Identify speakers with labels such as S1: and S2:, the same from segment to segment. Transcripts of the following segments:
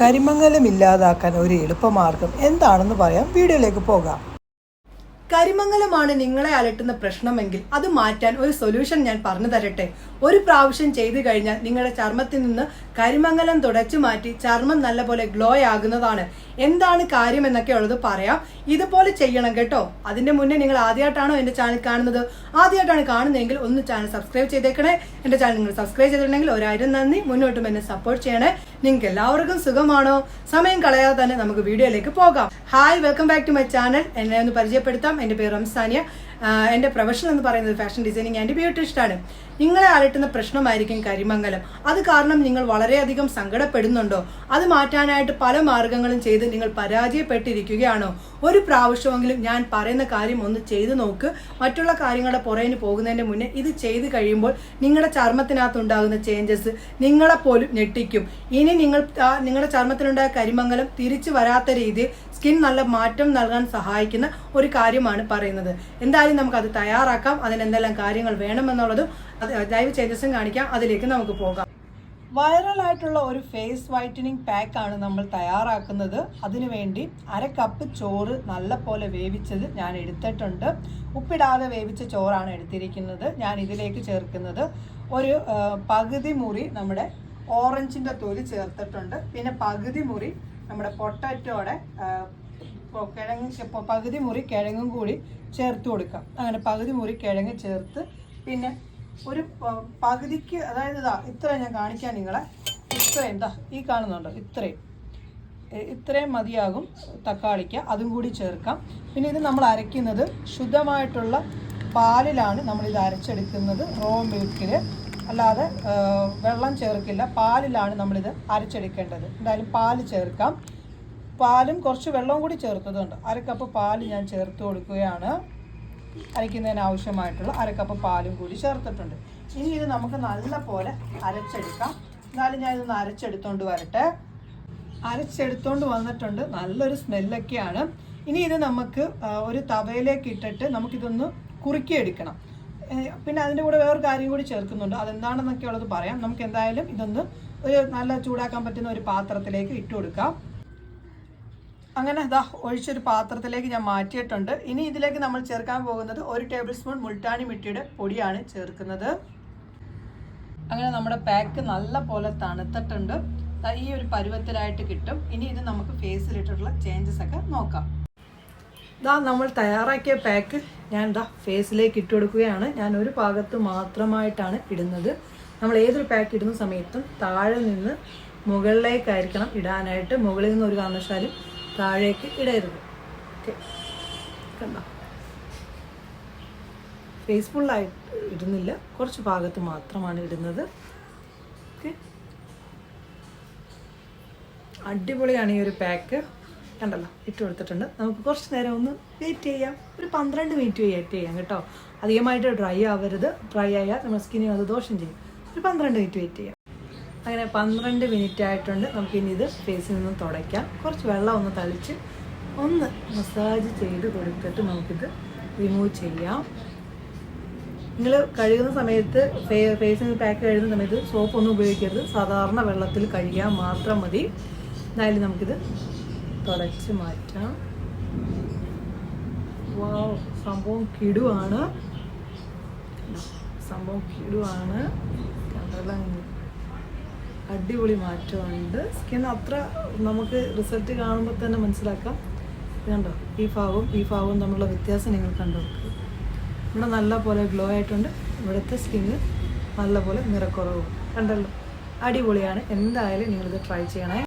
S1: കരിമംഗലം ഇല്ലാതാക്കാൻ ഒരു എളുപ്പമാർഗം എന്താണെന്ന് പറയാം. വീഡിയോയിലേക്ക് പോകാം.
S2: കരിമംഗലമാണ് നിങ്ങളെ അലട്ടുന്ന പ്രശ്നമെങ്കിൽ അത് മാറ്റാൻ ഒരു സൊല്യൂഷൻ ഞാൻ പറഞ്ഞു തരട്ടെ. ഒരു പ്രാവശ്യം ചെയ്തു കഴിഞ്ഞാൽ നിങ്ങളുടെ ചർമ്മത്തിൽ നിന്ന് കരിമംഗലം തുടച്ചു മാറ്റി ചർമ്മം നല്ലപോലെ ഗ്ലോ ആകുന്നതാണ്. എന്താണ് കാര്യം എന്നൊക്കെ ഉള്ളത് പറയാം. ഇതുപോലെ ചെയ്യണം കേട്ടോ. അതിന്റെ മുന്നേ നിങ്ങൾ ആദ്യമായിട്ടാണോ എന്റെ ചാനൽ കാണുന്നത്? ആദ്യമായിട്ടാണ് കാണുന്നതെങ്കിൽ ഒന്ന് ചാനൽ സബ്സ്ക്രൈബ് ചെയ്തേക്കണേ. എന്റെ ചാനൽ നിങ്ങൾ സബ്സ്ക്രൈബ് ചെയ്തിട്ടുണ്ടെങ്കിൽ ഒരായിരം നന്ദി. മുന്നോട്ടും എന്നെ സപ്പോർട്ട് ചെയ്യണേ. നിങ്ങൾക്ക് എല്ലാവർക്കും സുഖമാണോ? സമയം കളയാതെ തന്നെ നമുക്ക് വീഡിയോയിലേക്ക് പോകാം. Hi welcome back to my channel എന്നെ ഒന്ന് പരിചയപ്പെടുത്താം. എന്റെ പേര് റംസാനിയ. എന്റെ പ്രൊഫഷൻ എന്ന് പറയുന്നത് ഫാഷൻ ഡിസൈനിങ് ആൻഡ് ബ്യൂട്ടിസ്റ്റാണ് നിങ്ങളെ അലട്ടുന്ന പ്രശ്നമായിരിക്കും കരിമംഗലം. അത് കാരണം നിങ്ങൾ വളരെയധികം സങ്കടപ്പെടുന്നുണ്ടോ? അത് മാറ്റാനായിട്ട് പല മാർഗങ്ങളും ചെയ്ത് നിങ്ങൾ പരാജയപ്പെട്ടിരിക്കുകയാണോ? ഒരു പ്രാവശ്യമെങ്കിലും ഞാൻ പറയുന്ന കാര്യം ഒന്ന് ചെയ്തു നോക്ക്. മറ്റുള്ള കാര്യങ്ങളുടെ പുറകിന് പോകുന്നതിന് മുന്നേ ഇത് ചെയ്ത് കഴിയുമ്പോൾ നിങ്ങളുടെ ചർമ്മത്തിനകത്തുണ്ടാകുന്ന ചേഞ്ചസ് നിങ്ങളെ പോലും ഞെട്ടിക്കും. ഇനി നിങ്ങൾ നിങ്ങളുടെ ചർമ്മത്തിനുണ്ടായ കരിമംഗലം തിരിച്ചു വരാത്ത രീതിയിൽ സ്കിൻ നല്ല മാറ്റം നൽകാൻ സഹായിക്കുന്ന ഒരു കാര്യമാണ് പറയുന്നത്. എന്തായാലും നമുക്കത് തയ്യാറാക്കാം. അതിന് എന്തെല്ലാം കാര്യങ്ങൾ വേണമെന്നുള്ളതും അത് ലൈവ് ചേഞ്ചസും കാണിക്കാം. അതിലേക്ക് നമുക്ക് പോകാം. വൈറൽ ആയിട്ടുള്ള ഒരു ഫേസ് വൈറ്റനിങ് പാക്ക് ആണ് നമ്മൾ തയ്യാറാക്കുന്നത്. അതിനുവേണ്ടി അര കപ്പ് ചോറ് നല്ല പോലെ വേവിച്ചത് ഞാൻ എടുത്തിട്ടുണ്ട്. ഉപ്പിടാതെ വേവിച്ച ചോറാണ് എടുത്തിരിക്കുന്നത്. ഞാൻ ഇതിലേക്ക് ചേർക്കുന്നത് ഒരു പകുതി മുറി നമ്മുടെ ഓറഞ്ചിന്റെ തൊലി ചേർത്തിട്ടുണ്ട്. പിന്നെ പകുതി മുറി നമ്മുടെ പൊട്ടാറ്റോടെ കിഴങ്ങ് പകുതി മുറി കിഴങ്ങും കൂടി ചേർത്ത് കൊടുക്കാം. അങ്ങനെ പകുതി മുറി കിഴങ്ങ് ചേർത്ത് പിന്നെ ഒരു പകുതിക്ക് അതായത് ഇതാ ഇത്രയും ഞാൻ കാണിക്കാൻ നിങ്ങളെ. ഇത്രയും ഇതാ ഈ കാണുന്നുണ്ടോ? ഇത്രയും. ഇത്രയും മതിയാകും തക്കാളിക്ക്. അതും കൂടി ചേർക്കാം. പിന്നെ ഇത് നമ്മൾ അരയ്ക്കുന്നത് ശുദ്ധമായിട്ടുള്ള പാലിലാണ് നമ്മളിത് അരച്ചെടുക്കുന്നത്. റോ മിൽക്കിൽ അല്ലാതെ വെള്ളം ചേർക്കില്ല. പാലിലാണ് നമ്മളിത് അരച്ചെടുക്കേണ്ടത്. എന്തായാലും പാൽ ചേർക്കാം. പാലും കുറച്ച് വെള്ളവും കൂടി ചേർത്തതുണ്ട്. അരക്കപ്പ് കപ്പ് പാൽ ഞാൻ ചേർത്ത് കൊടുക്കുകയാണ്. അരയ്ക്കുന്നതിന് ആവശ്യമായിട്ടുള്ള അരക്കപ്പ് കപ്പ് പാലും കൂടി ചേർത്തിട്ടുണ്ട്. ഇനി ഇത് നമുക്ക് നല്ല പോലെ അരച്ചെടുക്കാം. എന്നാലും ഞാൻ ഇതൊന്ന് അരച്ചെടുത്തോണ്ട് വരട്ടെ. അരച്ചെടുത്തോണ്ട് വന്നിട്ടുണ്ട്. നല്ലൊരു സ്മെല്ലൊക്കെയാണ്. ഇനി ഇത് നമുക്ക് ഒരു തവയിലേക്ക് ഇട്ടിട്ട് നമുക്കിതൊന്ന് കുറുക്കിയെടുക്കണം. പിന്നെ അതിന്റെ കൂടെ വേറൊരു കാര്യം കൂടി ചേർക്കുന്നുണ്ട്. അതെന്താണെന്നൊക്കെ ഉള്ളത് പറയാം. നമുക്ക് എന്തായാലും ഇതൊന്ന് ഒരു നല്ല ചൂടാക്കാൻ പറ്റുന്ന ഒരു പാത്രത്തിലേക്ക് ഇട്ട് കൊടുക്കാം. അങ്ങനെ ഇതാ ഒഴിച്ചൊരു പാത്രത്തിലേക്ക് ഞാൻ മാറ്റിയിട്ടുണ്ട്. ഇനി ഇതിലേക്ക് നമ്മൾ ചേർക്കാൻ പോകുന്നത് ഒരു ടേബിൾ സ്പൂൺ മുൾട്ടാണി മിട്ടിയുടെ പൊടിയാണ് ചേർക്കുന്നത്. അങ്ങനെ നമ്മുടെ പാക്ക് നല്ല പോലെ തണുത്തിട്ടുണ്ട് ഈ ഒരു പരുവത്തിലായിട്ട് കിട്ടും. ഇനി ഇത് നമുക്ക് ഫേസിലിട്ടിട്ടുള്ള ചേഞ്ചസ് ഒക്കെ നോക്കാം. ഇതാ നമ്മൾ തയ്യാറാക്കിയ പാക്ക് ഞാൻ ഇതാ ഫേസിലേക്ക് ഇട്ട് കൊടുക്കുകയാണ്. ഞാൻ ഒരു ഭാഗത്ത് മാത്രമായിട്ടാണ് ഇടുന്നത്. നമ്മൾ ഏതൊരു പാക്ക് ഇടുന്ന സമയത്തും താഴെ നിന്ന് മുകളിലേക്കായിരിക്കണം ഇടാനായിട്ട്. മുകളിൽ നിന്ന് ഒരു കാരണവശാലും താഴേക്ക് ഇടരുത്. ഓക്കെ. കണ്ടോ? ഫേസ് ഫുള്ളായിട്ട് ഇടുന്നില്ല. കുറച്ച് ഭാഗത്ത് മാത്രമാണ് ഇടുന്നത്. ഓക്കെ. അടിപൊളിയാണ് ഈ ഒരു പാക്ക് കണ്ടല്ലോ? ഇട്ട് കൊടുത്തിട്ടുണ്ട്. നമുക്ക് കുറച്ച് നേരം ഒന്ന് വെയിറ്റ് ചെയ്യാം. ഒരു പന്ത്രണ്ട് മിനിറ്റ് വെയിറ്റ് ചെയ്യാം കേട്ടോ. അധികമായിട്ട് ഡ്രൈ ആവരുത്. ഡ്രൈ ആയാൽ നമ്മുടെ സ്കിന്നിന് അത് ദോഷം ചെയ്യും. ഒരു പന്ത്രണ്ട് മിനിറ്റ് വെയിറ്റ് ചെയ്യാം. അങ്ങനെ പന്ത്രണ്ട് മിനിറ്റ് ആയിട്ടുണ്ട്. നമുക്ക് ഇനി ഇത് ഫേസിൽ നിന്ന് തുടയ്ക്കാം. കുറച്ച് വെള്ളം ഒന്ന് തളിച്ച് ഒന്ന് മസാജ് ചെയ്ത് കൊടുത്തിട്ട് നമുക്കിത് റിമൂവ് ചെയ്യാം. നിങ്ങൾ കഴുകുന്ന സമയത്ത് ഫേസിന് പാക്ക് കഴുകുന്ന സമയത്ത് സോപ്പ് ഒന്നും ഉപയോഗിക്കരുത്. സാധാരണ വെള്ളത്തിൽ കഴുകിയാൽ മാത്രം മതി. എന്നാലും നമുക്കിത് തുടച്ച് മാറ്റാം. വാവ് സംഭവം കിടുവാണ്. സംഭവം കിടുവാണ്. കണ്ടല്ലോ അടിപൊളി മാറ്റമുണ്ട്. സ്കിൻ അത്ര നമുക്ക് റിസൾട്ട് കാണുമ്പോൾ തന്നെ മനസ്സിലാക്കാം. കണ്ടോ? ഈ ഭാവവും ഈ ഭാവവും തമ്മിലുള്ള വ്യത്യാസം നിങ്ങൾ കണ്ടു ഇവിടെ നല്ല പോലെ ഗ്ലോ ആയിട്ടുണ്ട്. ഇവിടുത്തെ സ്കിന്നിൽ നല്ല പോലെ നിറക്കുറവും. കണ്ടല്ലോ? അടിപൊളിയാണ്. എന്തായാലും നിങ്ങളിത് ട്രൈ ചെയ്യണേ.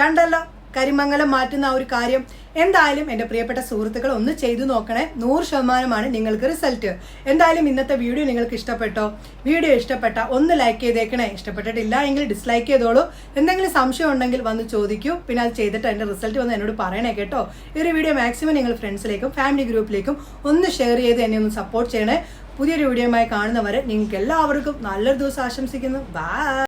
S2: കണ്ടല്ലോ? കരിമംഗലം മാറ്റുന്ന ആ ഒരു കാര്യം. എന്തായാലും എന്റെ പ്രിയപ്പെട്ട സുഹൃത്തുക്കൾ ഒന്ന് ചെയ്തു നോക്കണേ. നൂറ് ശതമാനമാണ് നിങ്ങൾക്ക് റിസൾട്ട് എന്തായാലും ഇന്നത്തെ വീഡിയോ നിങ്ങൾക്ക് ഇഷ്ടപ്പെട്ടോ? വീഡിയോ ഇഷ്ടപ്പെട്ട ഒന്ന് ലൈക്ക് ചെയ്തേക്കണേ. ഇഷ്ടപ്പെട്ടിട്ടില്ല എങ്കിൽ ഡിസ്ലൈക്ക് ചെയ്തോളൂ. എന്തെങ്കിലും സംശയം ഉണ്ടെങ്കിൽ വന്ന് ചോദിക്കൂ. പിന്നെ അത് ചെയ്തിട്ട് അതിന്റെ റിസൾട്ട് വന്ന് എന്നോട് പറയണേ കേട്ടോ. ഈ ഒരു വീഡിയോ മാക്സിമം നിങ്ങൾ ഫ്രണ്ട്സിലേക്കും ഫാമിലി ഗ്രൂപ്പിലേക്കും ഒന്ന് ഷെയർ ചെയ്ത് എന്നെ ഒന്ന് സപ്പോർട്ട് ചെയ്യണേ. പുതിയൊരു വീഡിയോയുമായി കാണുന്നവരെ നിങ്ങൾക്ക് എല്ലാവർക്കും നല്ലൊരു ദിവസം ആശംസിക്കുന്നു. ബൈ